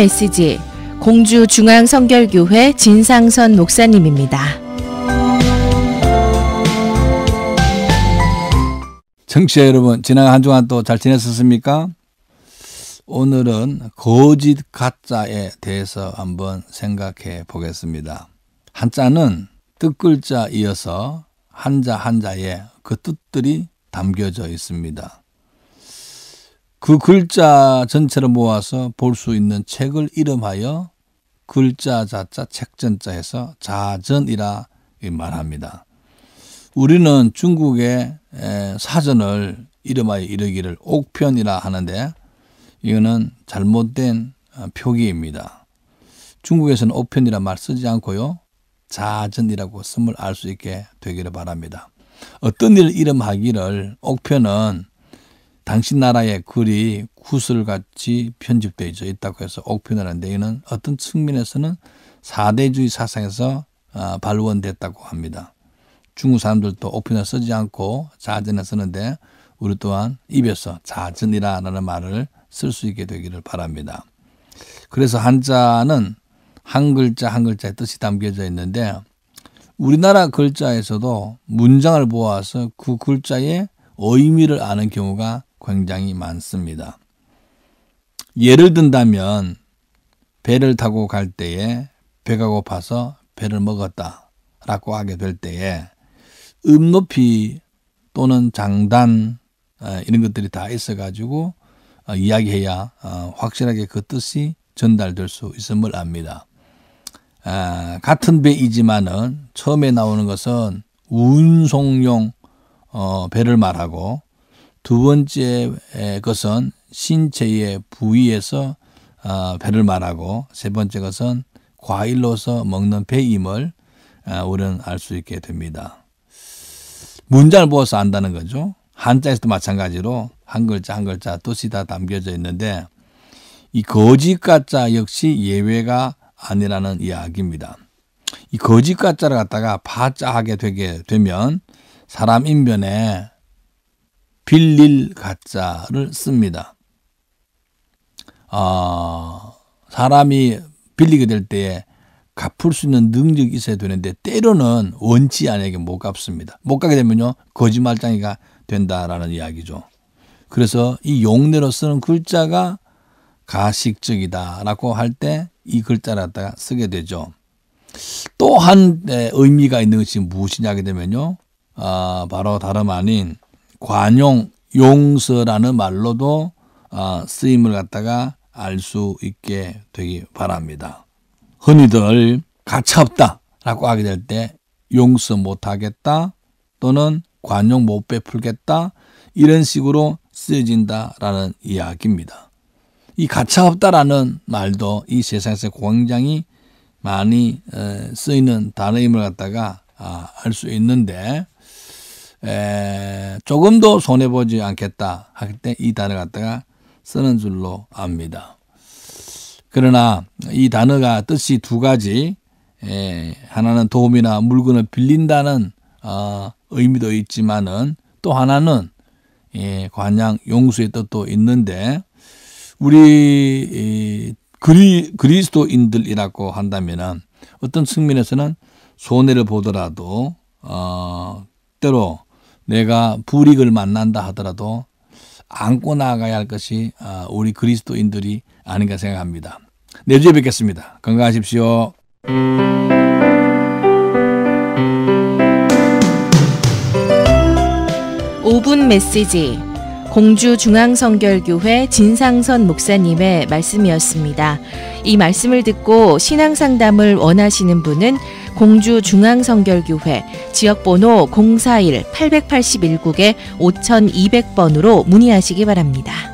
메시지 공주 중앙 성결교회 진상선 목사님입니다. 청취자 여러분, 지난 한 주간 또 잘 지냈었습니까? 오늘은 거짓 가짜에 대해서 한번 생각해 보겠습니다. 한자는 뜻글자 이어서 한자 한자에 그 뜻들이 담겨져 있습니다. 그 글자 전체를 모아서 볼 수 있는 책을 이름하여 글자 자자 책전자 해서 자전이라 말합니다. 우리는 중국의 사전을 이름하여 이르기를 옥편이라 하는데 이거는 잘못된 표기입니다. 중국에서는 옥편이라 말 쓰지 않고요. 자전이라고 쓰을 알 수 있게 되기를 바랍니다. 어떤 일을 이름하기를 옥편은 당신 나라의 글이 구슬같이 편집되어 있다고 해서 옥편이라는데 이는 어떤 측면에서는 사대주의 사상에서 어, 발원됐다고 합니다. 중국 사람들도 옥편을 쓰지 않고 자전을 쓰는데 우리 또한 입에서 자전이라는 말을 쓸 수 있게 되기를 바랍니다. 그래서 한자는 한 글자 한 글자의 뜻이 담겨져 있는데 우리나라 글자에서도 문장을 보아서 그 글자의 의미를 아는 경우가 굉장히 많습니다. 예를 든다면 배를 타고 갈 때에 배가 고파서 배를 먹었다 라고 하게 될 때에 음 높이 또는 장단 어, 이런 것들이 다 있어 가지고 어, 이야기해야 어, 확실하게 그 뜻이 전달될 수 있음을 압니다. 아, 같은 배이지만은 처음에 나오는 것은 운송용 배를 말하고 두 번째 것은 신체의 부위에서 어, 배를 말하고 세 번째 것은 과일로서 먹는 배임을 어, 우리는 알 수 있게 됩니다. 문장을 보아서 안다는 거죠. 한자에서도 마찬가지로 한 글자 한 글자 뜻이 다 담겨져 있는데 이 거짓 가짜 역시 예외가 아니라는 이야기입니다. 이 거짓 가짜를 갖다가 파짜하게 되게 되면 사람 인변에 빌릴 가짜를 씁니다. 어, 사람이 빌리게 될 때에 갚을 수 있는 능력이 있어야 되는데 때로는 원치 않게 못 갚습니다. 못 가게 되면요 거짓말장이가 된다라는 이야기죠. 그래서 이 용례로 쓰는 글자가 가식적이다라고 할 때 이 글자를 갖다가 쓰게 되죠. 또 한 의미가 있는 것이 무엇이냐 하게 되면요. 아, 바로 다름 아닌 관용 용서라는 말로도 어, 쓰임을 갖다가 알 수 있게 되기 바랍니다. 흔히들 가차없다 라고 하게 될 때 용서 못하겠다 또는 관용 못 베풀겠다 이런 식으로 쓰여진다라는 이야기입니다. 이 가차없다라는 말도 이 세상에서 굉장히 많이 어, 쓰이는 단어임을 갖다가 아, 알수 있는데 에, 조금도 손해보지 않겠다 할 때 이 단어 갖다가 쓰는 줄로 압니다. 그러나 이 단어가 뜻이 두 가지, 에, 하나는 도움이나 물건을 빌린다는 어, 의미도 있지만은 또 하나는 예, 관양 용수의 뜻도 있는데 우리 이, 그리, 그리스도인들이라고 한다면은 어떤 측면에서는 손해를 보더라도 어, 때로 내가 불이익을 만난다 하더라도 안고 나가야 할 것이 아, 우리 그리스도인들이 아닌가 생각합니다. 내주에 뵙겠습니다. 건강하십시오. 오분 메시지 공주 중앙성결교회 진상선 목사님의 말씀이었습니다. 이 말씀을 듣고 신앙 상담을 원하시는 분은 공주 중앙성결교회 지역번호 041-881국에 5200번으로 문의하시기 바랍니다.